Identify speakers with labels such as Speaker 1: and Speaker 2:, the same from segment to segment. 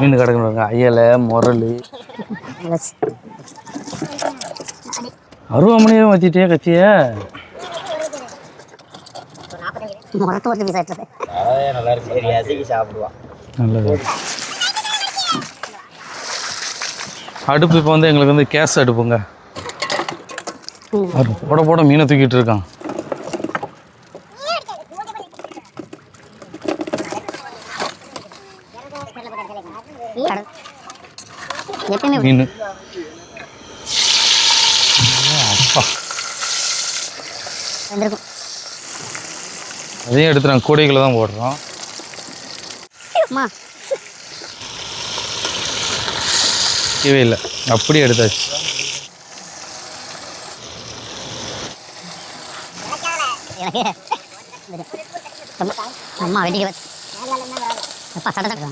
Speaker 1: மீன் கிடக்கணுங்க அயலை முரளி. அருவாமனையே வச்சுட்டே கத்திய
Speaker 2: சாப்பிடுவான்
Speaker 1: நல்லது. அடுப்பு இப்போ வந்து எங்களுக்கு வந்து கேஸ் அடுப்புங்க. போட போட மீனை தூக்கிட்டு இருக்கான்
Speaker 3: எப்பயுமே
Speaker 1: மீன் அதையும் எடுத்து நாங்கள் கூடைகளை தான் போடுறோம். வைக்கவே இல்லை. அப்படியே எடுத்தாச்சு.
Speaker 3: அம்மா வச்சு அப்பா சட்டை.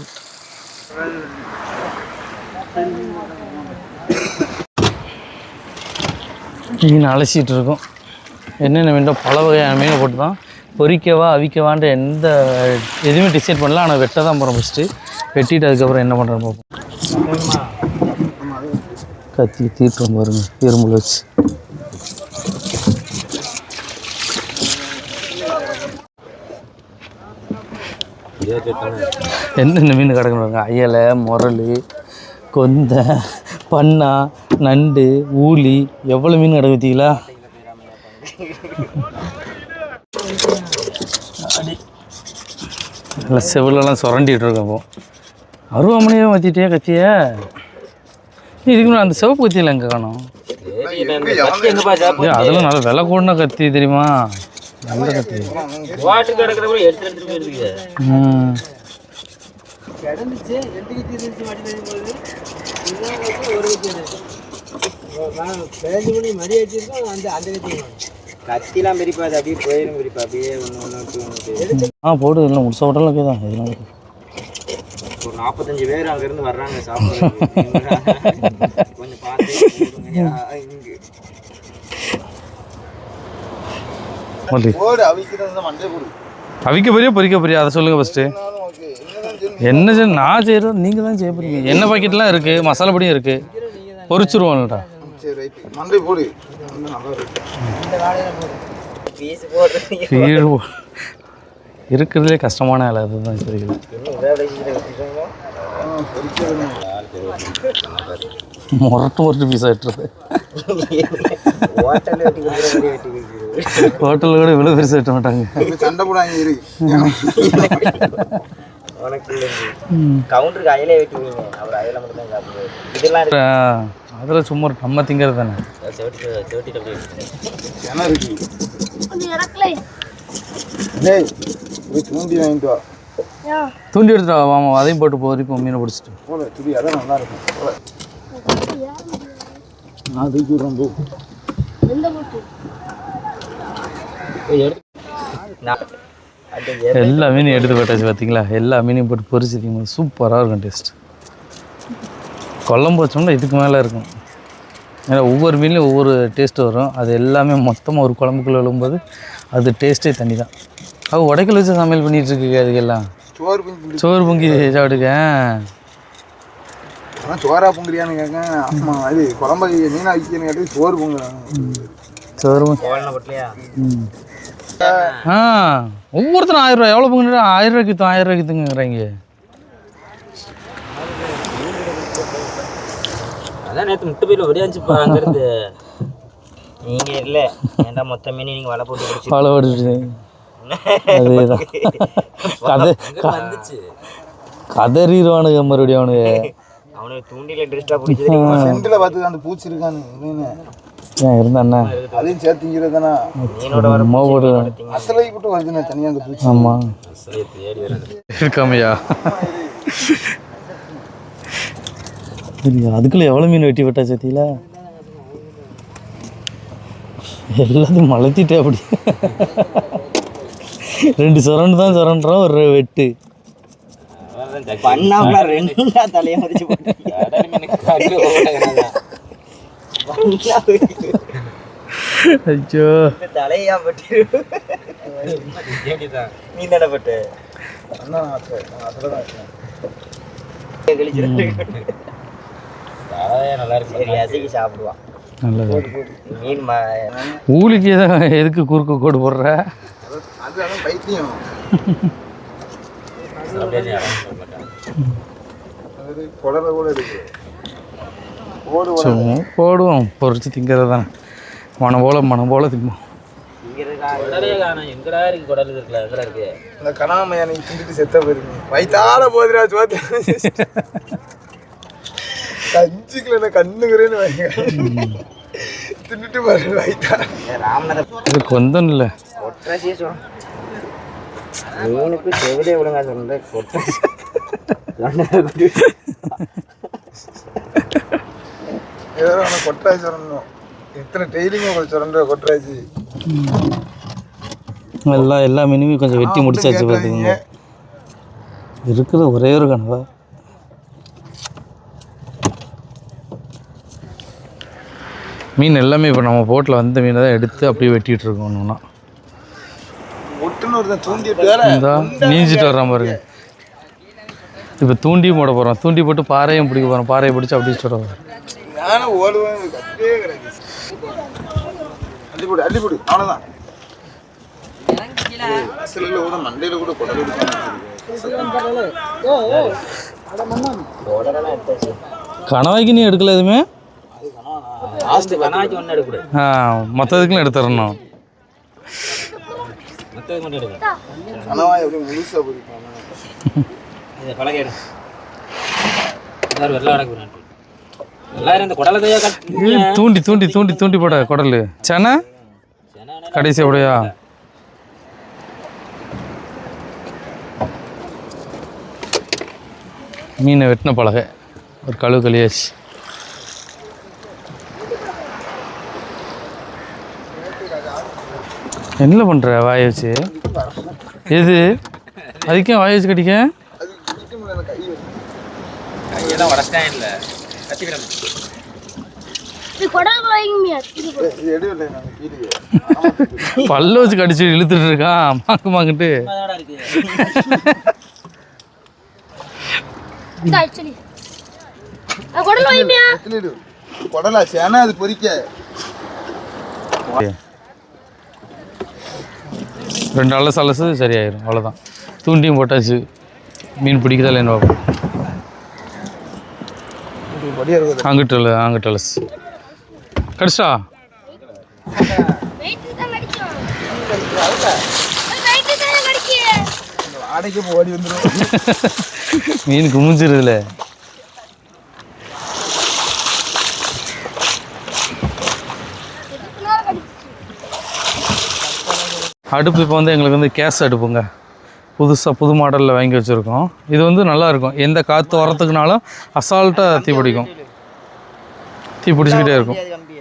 Speaker 1: மீன் அலசிட்டு இருக்கோம். என்னென்ன மீனோ பல வகையான மீனை போட்டு தான் பொறிக்கவா அவிக்கவான்ற எந்த எதுவுமே டிசைட் பண்ணல. ஆனால் வெட்ட தான் போகிறோம் ஃபஸ்ட்டு வெட்டிட்டு அதுக்கப்புறம் என்ன பண்ணுறோம் பார்ப்போம். கத்தி தீட்டுறோம் பாருங்க இரும்புல வச்சு. என்னென்ன மீன் கிடக்கணும் அயலை முரல் கொந்த பண்ணா நண்டு ஊளி எவ்வளோ மீன் கிடக்கு பார்த்தீங்களா நல்லா செவிலெல்லாம் சுரண்டிட்டு இருக்கோம் இப்போ. அருவாமனையே மாற்றிட்டியா கத்திய இதுக்கு அந்த சிவப்பு கத்தியில் எங்கே காணும்? அதெல்லாம் நல்ல விலை கூடின கத்தி தெரியுமா? நல்ல கத்தி.
Speaker 2: வாட்டு கிடக்குறப்ப எடுத்து எடுத்துட்டு போயிருக்கீங்க
Speaker 1: ம்
Speaker 2: கத்திலாம் பிரிப்பா அது அப்படியே போயிடும் பிரிப்பா அப்படியே ஒன்று ஒன்று ஒன்று
Speaker 1: ஆ போடு இல்லை முடிச்ச ஹோட்டலுக்கு தான். இருக்கு.
Speaker 2: ஒரு நாற்பத்தஞ்சு பேர் அங்கேருந்து வர்றாங்க சாப்பிட கொஞ்சம் பார்த்து.
Speaker 1: அவிக்க போறியா பொரிக்க போறியா? அதை சொல்லுங்க ஃபஸ்ட்டு என்ன செய்ய நான் செய்கிறோம் நீங்கள் தான் செய்ய போறீங்க. எண்ணெய் பாக்கெட்லாம் இருக்குது மசாலா பொடியும் இருக்குது பொரிச்சிருவோம்லடா.
Speaker 2: பீஸ் போடுறீங்க
Speaker 1: வீடு போ- இருக்கிறதுலே கஷ்டமான வேலை அதுதான் தெரியுது. முரட்டு முரட்டு பீஸ் ஆகிட்டுருது
Speaker 2: ஹோட்டல்ல
Speaker 1: கூட இவ்வளோ பெருசாக வெட்ட மாட்டாங்க.
Speaker 4: சண்டை போடாங்க
Speaker 2: கவுண்டருக்கு அயலே வெட்டுவீங்க அவர் அயலை மட்டும் தான் சாப்பிடுவாரு. இதெல்லாம் இருக்கு.
Speaker 1: அதில் சும்மா ஒரு நம்ம திங்கிறது தானே?
Speaker 4: தூண்டி வாங்கிட்டு வா.
Speaker 1: தூண்டி எடுத்துட்டு வா மாமா. அதையும் போட்டு பொரிப்போம் மீனை பிடிச்சிட்டு.
Speaker 4: போல துடி அதான் நல்லா இருக்கும். போல. நான் தூக்கி விடுறேன் போ.
Speaker 2: நான் அந்த
Speaker 1: எல்லா மீனையும் எடுத்து போட்டாச்சு பார்த்தீங்களா எல்லா மீனையும் போட்டு பொரிச்சிருக்கீங்க சூப்பராக இருக்கும் டேஸ்ட். குழம்பு வச்சோம்னா இதுக்கு மேலே இருக்கும். ஏன்னா ஒவ்வொரு மீன்லையும் ஒவ்வொரு டேஸ்ட் வரும். அது எல்லாமே மொத்தமாக ஒரு குழம்புக்குள்ளே விழும்போது அது டேஸ்ட்டே தனி தான் அது உடைக்கல் வச்சு சமையல் பண்ணிட்டு இருக்கு அதுக்கெல்லாம்.
Speaker 4: சோறு பொங்கி
Speaker 1: சோறு பொங்கி சாப்பிடுங்க
Speaker 4: அதான் சோறா பொங்குறியான்னு கேட்க ஆமா இது குழம்பு மீனா வைக்கணும் கேட்டு சோறு பொங்குறாங்க.
Speaker 1: சோறு பொங்கி-
Speaker 2: கோவலனை போட்டலையா?
Speaker 1: ம். ஆ ஒவ்வொருத்தரும் ஆயிரம் ரூபாய் எவ்வளோ பொங்குறா ஆயிரம் ரூபாய்க்கு தான் ஆயிரம் ரூபாய்க்கு தங்குறாங்க
Speaker 2: அதான் நேற்று முட்டை பையில ஒடியாச்சுப்பா அங்கேருந்து. நீங்க இல்ல ஏன்டா மொத்த மீன் நீங்க வலை போட்டு பிடிச்சி
Speaker 1: அதேதான். கதை
Speaker 2: வந்துச்சு.
Speaker 1: கதறிடுவானுங்க மறுபடியும் அவனுங்க.
Speaker 2: அவனுக்கு தூண்டில இன்ட்ரெஸ்டா பிடிச்சது
Speaker 4: சென்டில் பார்த்து அந்த பூச்சி இருக்கான்னு மீன்.
Speaker 1: ஏன் இருந்தாண்ணா
Speaker 4: அதையும் சேர்த்துங்கிறது தானே அசலை விட்டு வருதுண்ணே தனியாக அந்த பூச்சி.
Speaker 1: ஆமாம் இருக்காமையா? அதுக்குள்ள எவ்வளோ மீன் வெட்டி விட்டா சத்தியில? எல்லாத்தையும் மலத்திட்டே அப்படி. ரெண்டு சுரண்டு தான் சுரண்டுறோம் ஒரு வெட்டு.
Speaker 2: பண்ணாமல ரெண்டா தலையை மதிச்சு
Speaker 1: ஐயோ.
Speaker 2: தலையா பட்டு. நீ தானே பட்டு. சாப்பிடுவான்.
Speaker 1: நல்லது.
Speaker 2: மீன் ம-
Speaker 1: ஊலிக்கு எதை எதுக்கு குறுக்கு கோடு போடுற?
Speaker 4: பைத்தியம்
Speaker 2: அப்படியே சாப்பிட மாட்டான்.
Speaker 4: அது குடலை கூட இருக்கு ஓடு
Speaker 1: சும்மா போடுவோம். பொறிச்சு திங்கிறது தானே. மனம் போல மனம் போல திம்போம்
Speaker 4: நீ திண்டுட்டு செத்த கஞ்சிக்கல கண்ணுக்குறேன்னு வைங்க. தின்னுட்டு பாரு வயித்தா
Speaker 2: ராமநாத
Speaker 1: இது கொந்தம் இல்லை
Speaker 2: மீனுக்கு செவிலே விழுங்க சொல்ற
Speaker 4: அவனை கொட்டாய் சொல்லணும் எத்தனை டெய்லிங்க கொஞ்சம் சொல்ற கொட்டாச்சு
Speaker 1: எல்லா எல்லா மீனுமே கொஞ்சம் வெட்டி முடிச்சாச்சு பார்த்துக்கோங்க இருக்கிற ஒரே ஒரு கனவா? மீன் எல்லாமே இப்போ நம்ம போட்டில் வந்த மீனை தான் எடுத்து அப்படியே வெட்டிட்டு இருக்கோம் ஒன்றுனா நீஞ்சிட்டு வர்றான் பாருங்க. இப்போ தூண்டியும் போட போகிறோம் தூண்டி போட்டு பாறையும் பிடிக்க போகிறோம் பாறையை பிடிச்சி அப்படியே சொல்ல போகிறோம்
Speaker 4: நானும் ஓடுவேன் கட்டே கிடையாது. அள்ளிப்போடு அள்ளிப்போடு அவ்வளோதான் அசலில் கூட மண்டையில் கூட குடல்
Speaker 1: கணவாய்க்கு நீ எடுக்கல எதுவுமே? மற்றதுக்குலாம் எடுத்துடணும்.
Speaker 4: கனவாய் எப்படி முழுசாக போயிருப்பாங்க
Speaker 2: இது பழகிடு. எல்லாரும் வெள்ளை அடக்கு நாட்டு எல்லாரும் இந்த குடலை கையா கட்
Speaker 1: ஏய், தூண்டி தூண்டி தூண்டி தூண்டி போட குடல். சென? கடைசி உடையா? மீனை வெட்டின பலகை. ஒரு கழுவு கழியாச்சு என்ன பண்ணுற வாயை வச்சு? எது? அதுக்கே வாயை வச்சு கடிக்க
Speaker 2: கத்தி விட
Speaker 5: இது குடல்குள்ள வைங்கம்யா
Speaker 4: இது எடுவில்லை நான் கீழே
Speaker 1: பல்ல வச்சு கடிச்சு இழுத்துட்டு இருக்கான். மாக்கு மாக்கிட்டு
Speaker 5: குடல்
Speaker 4: ஏன்னா அது பொறிக்க.
Speaker 1: ரெண்டு அலசு அலசு சரியாயிரும். அவ்வளோதான் தூண்டியும் போட்டாச்சு. மீன் பிடிக்குதா இல்லைன்னு பார்ப்போம்
Speaker 4: படியா இருக்குது
Speaker 1: அங்கிட்டு இல்லை அங்கிட்டு அலசு கடிச்சா
Speaker 5: வெயிட் தான் கடிக்கும் வெயிட் தான் கடிக்கும்
Speaker 4: ஆடைக்கு ஓடி வந்துடும்
Speaker 1: மீன் குமிஞ்சிருதுல அடுப்பு இப்போ வந்து எங்களுக்கு வந்து கேஸ் அடுப்புங்க. புதுசாக புது மாடலில் வாங்கி வச்சுருக்கோம். இது வந்து நல்லாயிருக்கும். எந்த காற்று வரத்துக்குனாலும் அசால்ட்டாக தீ பிடிக்கும். தீ பிடிச்சிக்கிட்டே இருக்கும்.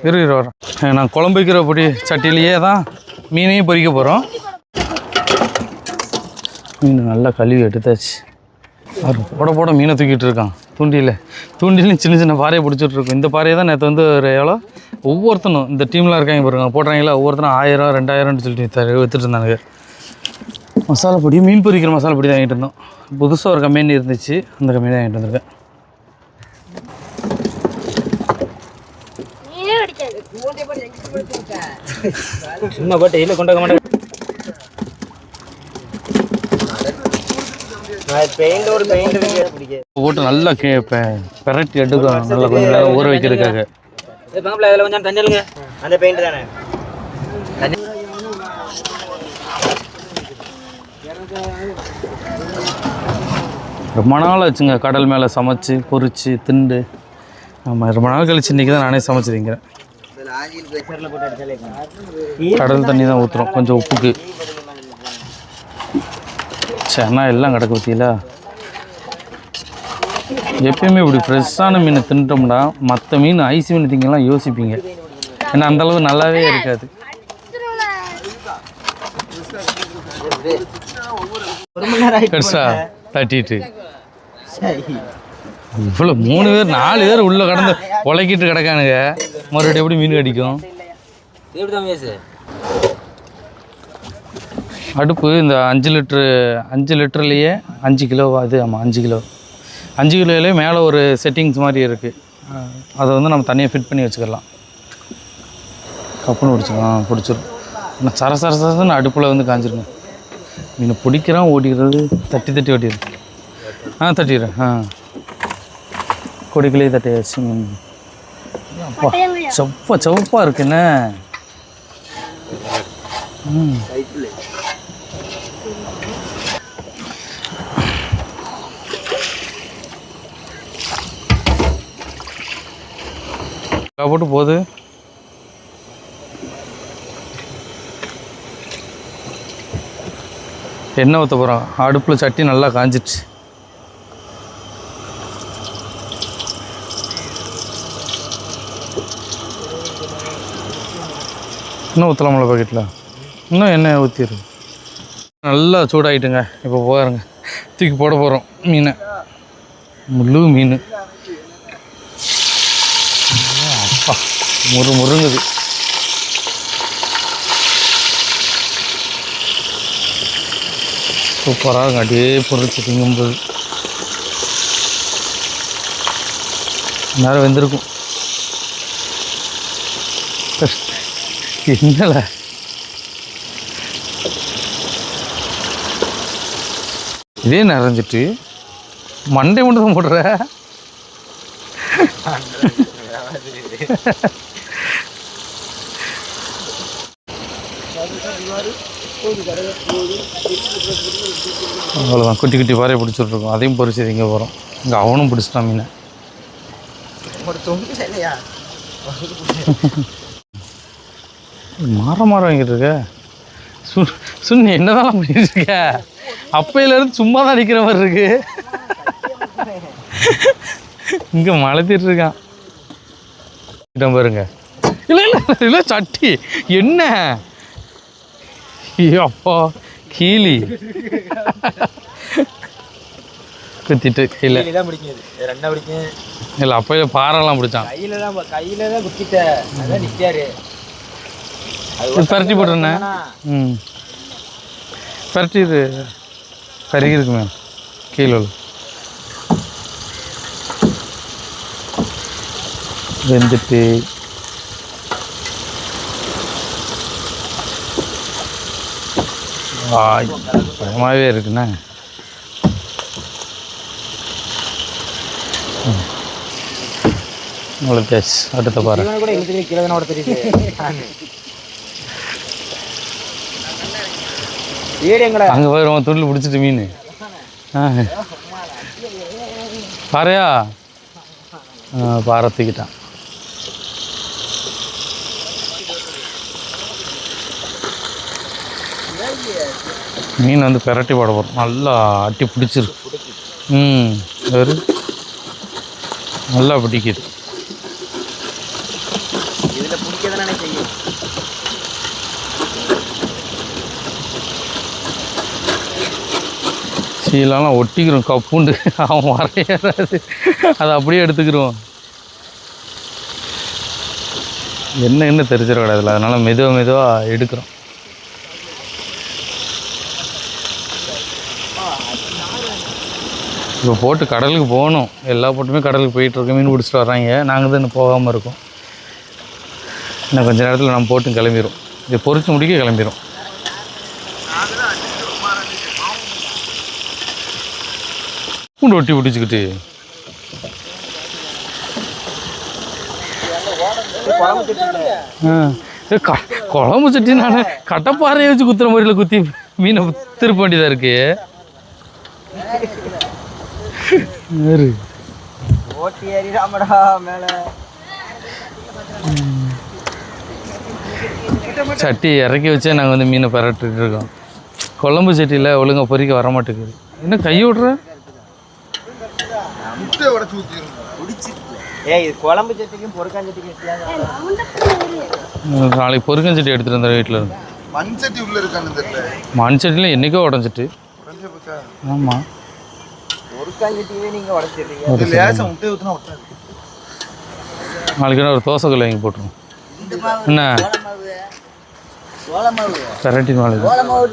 Speaker 1: இரு இரு நான் குழம்பு வைக்கிற பொடி சட்டிலேயே தான் மீனையும் பொறிக்க போகிறோம் மீன் நல்லா கழுவி எடுத்தாச்சு. பாரு, போட போட மீனை தூக்கிட்டு இருக்கான். தூண்டியில். தூண்டிலையும் சின்ன சின்ன பாறையை பிடிச்சிட்ருக்கோம் இந்த பாறையை தான் நேற்று வந்து ஒரு எவ்வளோ? ஒவ்வொருத்தனும் இந்த டீம்லாம் இருக்காங்க பாருங்க போடுறாங்களா ஒவ்வொருத்தனும் ஆயிரம் ரெண்டாயிரம்னு சொல்லிட்டு வித்தாரு- இருந்தானுங்க. மசாலா பொடி மீன் பொரிக்கிற மசாலா பொடி தான் வாங்கிட்டு இருந்தோம். புதுசாக ஒரு கம்பெனி இருந்துச்சு. அந்த கம்பெனி தான் வாங்கிட்டு வந்திருக்கேன்.
Speaker 2: சும்மா போட்டு இல்லை கொண்டு மாட்டேன். பெயிண்ட் ஒரு பெயிண்ட் இருக்கு பிடிக்க
Speaker 1: போட்டு நல்லா பெரட்டி எடுக்கும் நல்லா கொஞ்சம் ஊற வைக்கிறதுக்காக.
Speaker 2: அந்த பெயிண்ட் தானே?
Speaker 1: ரொம்ப நாள் ஆச்சுங்க கடல் மேலே சமைச்சு பொறிச்சு திண்டு. ஆமாம் ரொம்ப நாள் கழிச்சு இன்றைக்கி தான் நானே
Speaker 2: சமைச்சிருக்கிறேன்.
Speaker 1: கடல் தண்ணி தான் ஊற்றுறோம் கொஞ்சம் உப்புக்கு. சென்னா எல்லாம் கிடக்கு ஊற்றியில எப்பயுமே இப்படி ஃப்ரெஷ்ஷான மீனை தின்ட்டோம்னா மற்ற மீன் ஐஸ் மீன் திங்கலாம் யோசிப்பீங்க. ஏன்னா அந்தளவு நல்லாவே இருக்காது
Speaker 2: ஒரு மணி நேரம் ஆயிட்டு
Speaker 1: பெருசா தட்டிட்டு. இவ்வளோ மூணு பேர் நாலு பேர் உள்ளே கடந்து உழைக்கிட்டு கிடக்கானுங்க. மறுபடியும் எப்படி மீன் கடிக்கும்? அடுப்பு இந்த அஞ்சு லிட்ரு அஞ்சு லிட்டர்லேயே அஞ்சு கிலோ அது ஆமாம் அஞ்சு கிலோ. அஞ்சு கிலோலேயே மேலே ஒரு செட்டிங்ஸ் மாதிரி இருக்குது அதை வந்து நம்ம தனியாக ஃபிட் பண்ணி வச்சுக்கலாம். கப்புன்னு பிடிச்சிக்கலாம் பிடிச்சிரும். ஆனால் சர சர சரன்னு அடுப்பில் வந்து காஞ்சிருங்க. மீனை பிடிக்கிறான் ஓடிக்கிறது தட்டி தட்டி ஓட்டிடுது ஆ தட்டிடுறேன் ஆ. கொடிக்கிலே தட்டியாச்சு மீன். அப்பா செப்ப செவப்பாக இருக்குண்ணே ம். போட்டு போகுது. எண்ணெய் ஊற்ற போகிறோம் அடுப்பில் சட்டி நல்லா காஞ்சிடுச்சு இன்னும் ஊற்றலாமல பாக்கெட்டில் இன்னும் எண்ணெய் ஊற்றிடு நல்லா சூடாயிட்டுங்க. இப்போ போகிறேங்க தூக்கி போட போகிறோம் மீனை. முள்ளு மீன். அப்பா. முறு முருங்குது சூப்பராக இருக்கும் அப்படியே பொறிச்சு திங்கும்போது நேரம் வெந்திருக்கும் என்னல இதே நிறைஞ்சிட்டு மண்டை மட்டும் தான் போடுற அவ்வளோதான் குட்டி குட்டி பாறையை பிடிச்சிட்ருக்கோம் அதையும் பொறிச்சு இங்கே போகிறோம் இங்கே அவனும் பிடிச்சிட்டான் மீனை. மாற மாற வாங்கிட்டு இருக்க? சு சுண்ணி என்னதான் பண்ணிட்டு இருக்க? அப்பையிலேருந்து சும்மா தான் நிற்கிற மாதிரி இருக்கு. இங்கே மலத்திட்டு இருக்கான். இடம் பாருங்க. இல்லை இல்லை இல்லை சட்டி. என்ன? அப்பா கீழி குத்திட்டு கையில்
Speaker 2: தான் பிடிக்கும் இது ரெண்டா பிடிக்கும்
Speaker 1: இல்லை பாறைலாம் பிடிச்சான்
Speaker 2: கையில தான் கையில தான் குத்திட்ட அதான் நிக்காரு
Speaker 1: இது பரட்டி போட்டுருண்ணே ம் பரட்டி இது கருகி இருக்கு மேம் கீழே. வெந்துட்டு ஆய் பயமாகவே இருக்குண்ணே. உங்களுக்கு தேய்ச்சி அடுத்த பாரு அங்கே போய் அவன் துண்டில் பிடிச்சிட்டு மீன். பாறையா? பாறை தூக்கிட்டான். மீன் வந்து பெரட்டி போட போகிறோம் நல்லா அட்டி பிடிச்சிருக்கு ம் வேறு நல்லா பிடிக்குது. சீலாம் ஒட்டிக்கிறோம் கப்புண்டு. அவன் வரையறாது அதை அப்படியே எடுத்துக்கிறோம் என்ன என்ன தெரிஞ்சிடக்கூடாதுல அதனால மெதுவாக மெதுவாக எடுக்கிறோம். இப்போ போட்டு கடலுக்கு போகணும். எல்லா போட்டுமே கடலுக்கு போயிட்டுருக்கோம் மீன் பிடிச்சிட்டு வர்றாங்க. நாங்கள் தான் இன்னும் போகாமல் இருக்கோம். இன்னும் கொஞ்ச நேரத்தில் நம்ம போட்டும் கிளம்பிடும் இதை பொறிச்சு முடிக்க கிளம்பிடும் பூண்டு ஒட்டி பிடிச்சிக்கிட்டு. ஆ. க குழம்பு சட்டி நான் கட்டப்பாறையை வச்சு குத்துற மாதிரில குத்தி மீனை திருப்ப வேண்டியதாக இருக்கு. யாரு?
Speaker 2: ஓட்டி ஏறிடாமடா மேல.
Speaker 1: சட்டி இறக்கி வச்சே நாங்கள் வந்து மீனை பரட்டிட்டு இருக்கோம். குழம்பு சட்டியில் ஒழுங்கா பொறிக்க வர மாட்டேங்குது. என்ன கை விட்ற? நாளைக்கு பொறுக்கஞ்சட்டி எடுத்துகிட்டு வந்தேன் வீட்டில் இருந்து.
Speaker 4: மண் சட்டி உள்ள இருக்கான்னு தெரியல.
Speaker 1: மண் சட்டியில் என்றைக்கோ உடஞ்சிட்டு. ஆமாம்
Speaker 2: பொறுக்காஞ்சட்டியே நீங்க உடச்சிடுறீங்க
Speaker 4: இது லேசா முட்டையை ஊற்றினா ஒட்டாது
Speaker 1: நாளைக்கு ஒரு தோசை கல் வாங்கி போட்டுருவோம். என்ன?
Speaker 2: சோள மாவு
Speaker 1: கரண்டி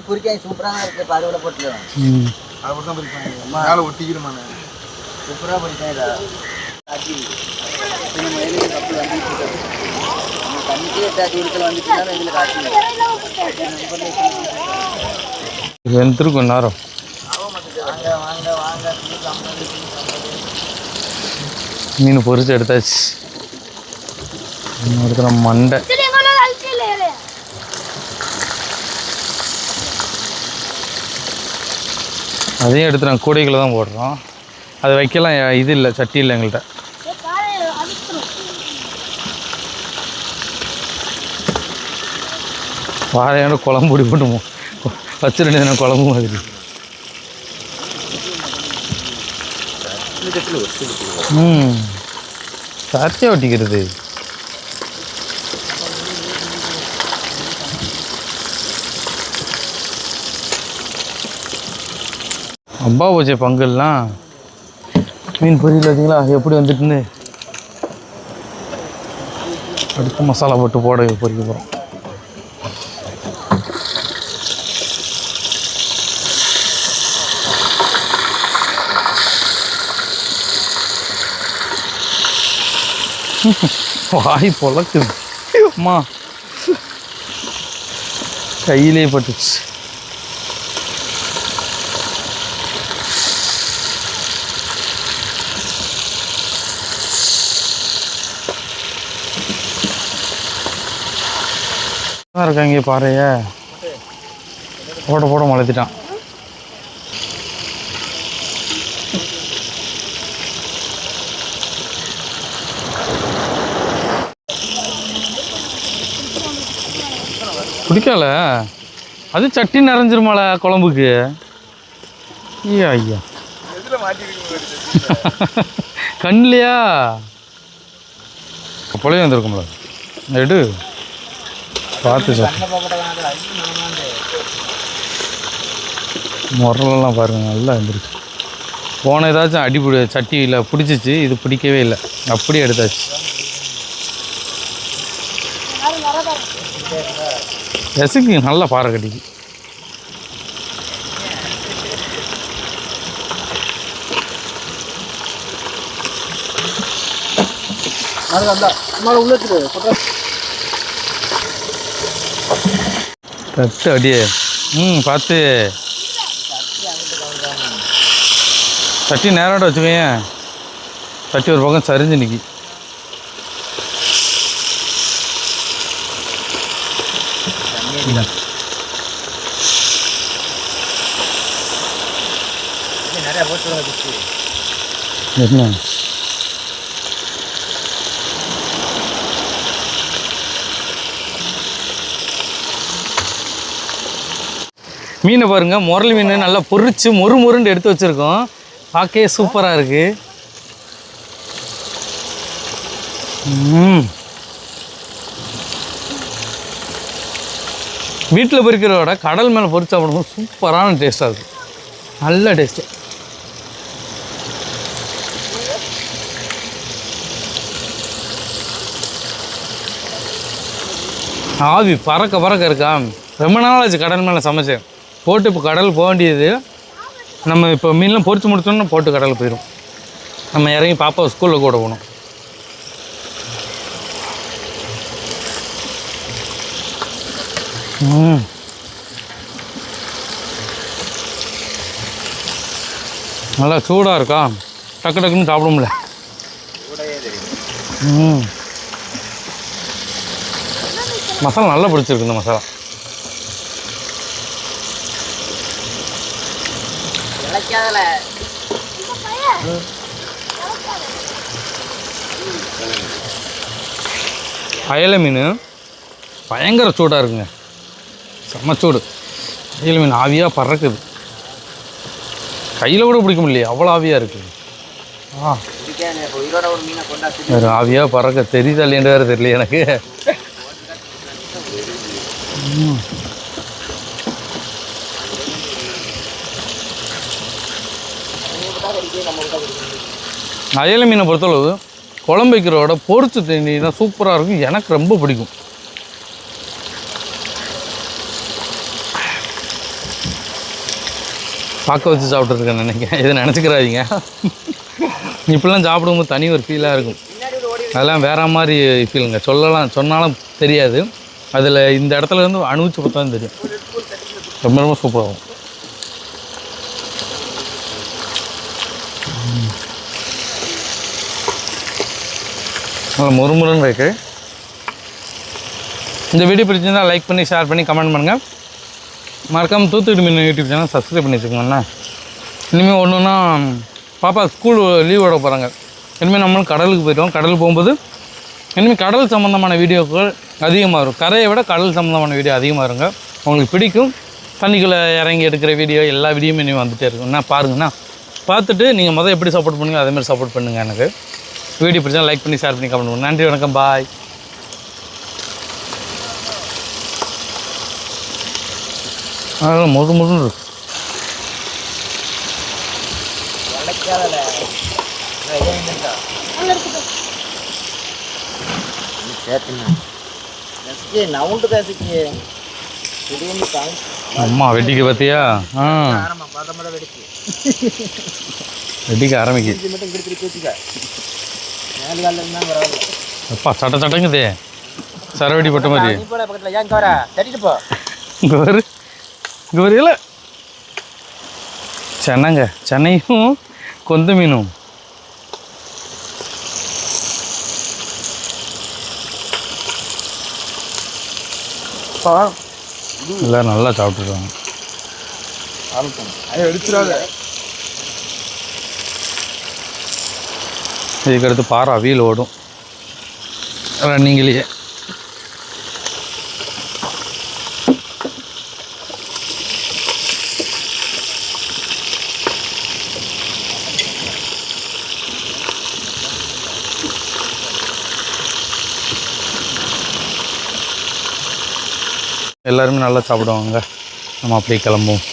Speaker 2: பொறிக்காய் சூப்பராக இருக்கு இப்போ அதோட போட்டுருவேன்
Speaker 1: ம்.
Speaker 4: தான் மேலே ஒட்டிக்கிடுமாண்ணே
Speaker 2: சூப்பராக வந்துட்டு இருக்காது நம்ம தண்ணிக்கே எட்டாச்சு இடத்துல வந்துட்டு இதில் காட்டி
Speaker 1: வெந்திருக்கும் நேரம்
Speaker 2: வாங்க வாங்க வாங்க நூற்றி ஐம்பது
Speaker 1: மீன் பொரிச்சு எடுத்தாச்சு. இருக்கிற மண்டை. அதையும் எடுத்து நாங்கள் கூடைகளை தான் போடுறோம். அது வைக்கலாம் இது இல்லை சட்டி இல்லை எங்கள்கிட்ட. வாழையோட குழம்பு பொடி போட்டுமோ? வச்சு ரெண்டு தினம் குழம்பு மாதிரி. ம். சாத்தியாக ஒட்டிக்கிறது. அப்பா போச்சே பங்குலாம் மீன் பொரியல் பார்த்தீங்களா? எப்படி வந்துட்டுன்னு. அடுத்து மசாலா போட்டு போட பொரிக்க போகிறோம் வாய் பொழக்குது அம்மா. கையிலே பட்டுச்சு. நல்லா இருக்காங்க பாறைய போட போட மலத்திட்டான் பிடிக்கல அது சட்டி நிறைஞ்சிருமால குழம்புக்கு? ஐயா ஐயா.
Speaker 4: கண்லையா மாட்டிருக்கு
Speaker 1: அப்போலே வந்திருக்கும்ல எடு. பார்த்து சார் முரலெல்லாம் பாருங்கள் நல்லா இருந்துருக்கு. போன ஏதாச்சும் அடி சட்டி சட்டியில் பிடிச்சிச்சு இது பிடிக்கவே இல்லை. அப்படியே எடுத்தாச்சு. எசுக்கு நல்லா பாறை கட்டிக்கு.
Speaker 4: அது
Speaker 1: தட்டு அடியே ம் பார்த்து. தட்டி நேரோட வச்சுக்கோங்க தட்டி ஒரு பக்கம் சரிஞ்சு நிற்கி
Speaker 2: நிறைய போட்டு
Speaker 1: என்ன மீனை பாருங்க முரளி மீன் நல்லா பொரிச்சு மொறு மொறுன்னு எடுத்து வச்சுருக்கோம். பார்க்கவே சூப்பராக இருக்கு. ம். வீட்டில் பொறிக்கிறத விட கடல் மேலே பொறிச்சு சாப்பிடும்போது சூப்பரான டேஸ்ட்டாக இருக்கும். நல்ல டேஸ்ட்டு ஆவி பறக்க பறக்க இருக்கா? ரொம்ப நாள் ஆச்சு கடல் மேலே சமைச்சேன் போட்டு இப்போ கடல் போக வேண்டியது. நம்ம இப்போ மீன்லாம் பொறிச்சு முடிச்சோன்னா போட்டு கடல் போயிடும் நம்ம இறங்கி பாப்பா ஸ்கூலில் கூட போகணும். நல்லா சூடாக இருக்கா? டக்கு டக்குன்னு சாப்பிட முடியல ம். மசாலா நல்லா பிடிச்சிருக்கு இந்த மசாலா. அயலை மீன் பயங்கர சூடாக இருக்குங்க. செம்மச்சூடு சூடு. மீன் ஆவியாக பறக்குது. கையில் கூட பிடிக்க முடியல அவ்வளோ ஆவியாக இருக்குது ஆ. வேறு ஆவியாக பறக்க தெரியுதா இல்லையான்னு வேறு தெரியல எனக்கு. அயல மீனை பொறுத்தளவு குழம்பு வைக்கிறோட பொரிச்சு தண்ணி சூப்பராக இருக்கும். எனக்கு ரொம்ப பிடிக்கும். பார்க்க வச்சு சாப்பிட்ருக்கேன் நினைக்கிறேன். இதை நினச்சிக்கிறாதீங்க. இப்படிலாம் சாப்பிடும்போது தனி ஒரு ஃபீலாக இருக்கும். அதெல்லாம் வேற மாதிரி ஃபீலுங்க சொல்லலாம் சொன்னாலும் தெரியாது. அதில் இந்த இடத்துல இருந்து அனுபவிச்சு பார்த்தா தெரியும். ரொம்ப ரொம்ப சூப்பராகும் நல்லா முறுமுறுன்னு இருக்குது இந்த வீடியோ பிடிச்சிருந்தால் லைக் பண்ணி ஷேர் பண்ணி கமெண்ட் பண்ணுங்கள் மறக்காமல் தூத்துக்குடி மீன் யூடியூப் சேனல் சப்ஸ்கிரைப் பண்ணி வச்சுக்கோங்கண்ணா. இனிமேல் ஒன்றுன்னா பாப்பா ஸ்கூல் லீவ் விட போகிறாங்க இனிமேல் நம்மளும் கடலுக்கு போயிடுவோம். கடலுக்கு போகும்போது இனிமேல் கடல் சம்மந்தமான வீடியோக்கள் அதிகமாக இருக்கும் கரையை விட கடல் சம்மந்தமான வீடியோ அதிகமாக இருங்க உங்களுக்கு பிடிக்கும். தண்ணிக்குள்ளே இறங்கி எடுக்கிற வீடியோ எல்லா வீடியோமே இனிமேல் வந்துகிட்டே இருக்கும் என்ன பாருங்கண்ணா. பார்த்துட்டு நீங்கள் மொதல் எப்படி சப்போர்ட் பண்ணுங்க அதேமாதிரி சப்போர்ட் பண்ணுங்கள் எனக்கு. வீடியோ பிடிச்சா லைக் பண்ணி ஷேர் பண்ணி கமெண்ட் பண்ணுங்கள் நன்றி வணக்கம். பாய் அதெல்லாம் முது முதுன்னு இருக்கு. அம்மா வெட்டிக்க பார்த்தியா ஆ. வெட்டிக்க ஆரம்பிக்கு. அப்பா சட்ட சட்டங்குதே. சரவெடி பட்ட மாதிரி
Speaker 2: நீ போட பக்கத்தில் ஏன் இங்கே வர தட்டிட்டு போ
Speaker 1: இங்கே வரு இங்கே வரு இல்லை சென்னைங்க. சென்னையும் கொந்த மீனும் எல்லோரும் நல்லா
Speaker 4: எடுத்துடாத.
Speaker 1: இதுக்கடுத்து பாறை அவியல் ஓடும். ரன்னிங்லேயே எல்லாருமே நல்லா சாப்பிடுவாங்க. நம்ம அப்படியே கிளம்புவோம்.